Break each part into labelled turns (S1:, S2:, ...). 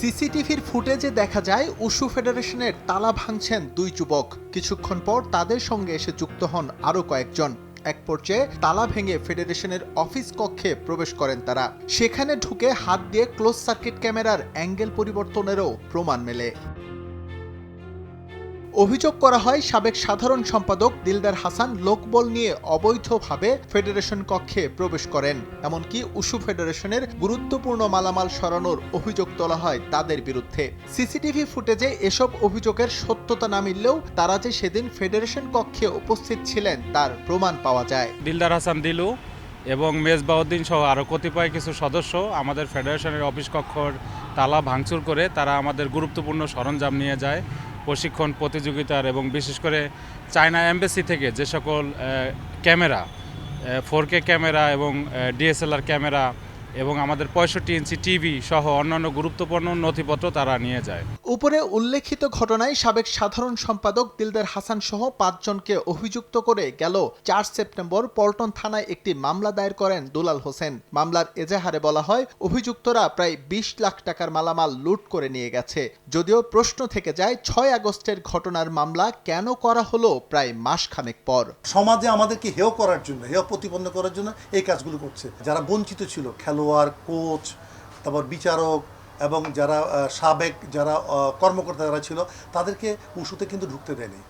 S1: সিসিটিভির ফুটেজে দেখা যায় উশু ফেডারেশনের তালা ভাঙছেন দুই যুবক। কিছুক্ষণ পর তাদের সঙ্গে এসে যুক্ত হন আরও কয়েকজন। এক পর্যায়ে তালা ভেঙে ফেডারেশনের অফিস কক্ষে প্রবেশ করেন তারা। সেখানে ঢুকে হাত দিয়ে ক্লোজ সার্কিট ক্যামেরার অ্যাঙ্গেল পরিবর্তনেরও প্রমাণ মেলে। অভিযোগ করা হয়, সাবেক সাধারণ সম্পাদক দিলদার হাসান লোকবল নিয়ে অবৈধভাবে ফেডারেশন কক্ষে প্রবেশ করেন। এমনকি উশু ফেডারেশনের গুরুত্বপূর্ণ মালামাল সরানোর অভিযোগ তোলা হয় তাদের বিরুদ্ধে। সিসিটিভি ফুটেজে এসব অভিযোগের সত্যতা না মিললেও তারা যে সেদিন ফেডারেশন কক্ষে উপস্থিত ছিলেন তার প্রমাণ পাওয়া যায়।
S2: দিলদার হাসান দিলু এবং মেজবাউদ্দিন সহ আরও কতিপয় কিছু সদস্য আমাদের ফেডারেশনের অফিস কক্ষর তালা ভাঙচুর করে তারা আমাদের গুরুত্বপূর্ণ সরঞ্জাম নিয়ে যায়। প্রশিক্ষণ প্রতিযোগিতার এবং বিশেষ করে চায়না এমবেসি থেকে যে সকল ক্যামেরা ফোর ক্যামেরা এবং ডিএসএলআর ক্যামেরা এবং আমাদের পঁয়ষট্টি ইঞ্চি টিভি সহ অন্যান্য গুরুত্বপূর্ণ নথিপত্র তারা নিয়ে যায়।
S1: উপরে উল্লেখিত ঘটনায় সাবেক সাধারণ সম্পাদক দিলদার হাসান সহ পাঁচজনকে অভিযুক্ত করে গেল চার সেপ্টেম্বর পল্টন থানায় একটি মামলা দায়ের করেন দুলাল হোসেন। মামলার এজাহারে বলা হয় অভিযুক্তরা প্রায় বিশ লাখ টাকার মালামাল লুট করে নিয়ে গেছে। যদিও প্রশ্ন থেকে যায় ছয় আগস্টের ঘটনার মামলা কেন করা হলো প্রায় মাসখানেক পর।
S3: সমাজে আমাদেরকে হেয় করার জন্য হেয় প্রতিপন্ন করার জন্য এই কাজগুলো করছে। যারা বঞ্চিত ছিল খেলোয়াড় কোচ তারপর বিচারক এবং যারা সাবেক যারা কর্মকর্তা যারা ছিল তাদেরকে উশুতে কিন্তু ঢুকতে দেয়নি।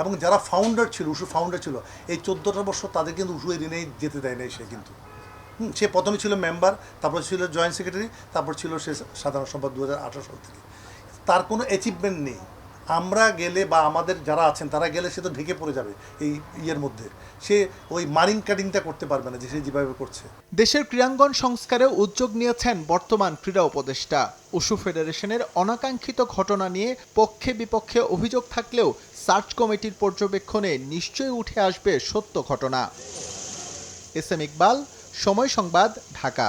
S3: এবং যারা ফাউন্ডার ছিল উশু ফাউন্ডার ছিল এই চোদ্দোটা বছর তাদের কিন্তু উশু এরিনেই যেতে দেয় নাই সে কিন্তু। হুম, সে প্রথমে ছিল মেম্বার তারপর ছিল জয়েন্ট সেক্রেটারি তারপর ছিল সে সাধারণ সম্পাদক দু হাজার আঠারো সাল থেকে। তার কোনো অ্যাচিভমেন্ট নেই। আমরা গেলে বা আমাদের যারা আছেন, তারা গেলে সে তো ঢেকে পড়ে যাবে এই ইয়ের মধ্যে। সে ওই মারিং কাটিংটা করতে পারবে না যে সে যেভাবে করছে।
S1: দেশের ক্রীড়াঙ্গন সংস্কারে উদ্যোগ নিয়েছেন বর্তমান ক্রীড়া উপদেষ্টা। উশু ফেডারেশনের অনাকাঙ্ক্ষিত ঘটনা নিয়ে পক্ষে বিপক্ষে অভিযোগ থাকলেও সার্চ কমিটির পর্যবেক্ষণে নিশ্চয়ই উঠে আসবে সত্য ঘটনা। এস এম ইকবাল, সময় সংবাদ, ঢাকা।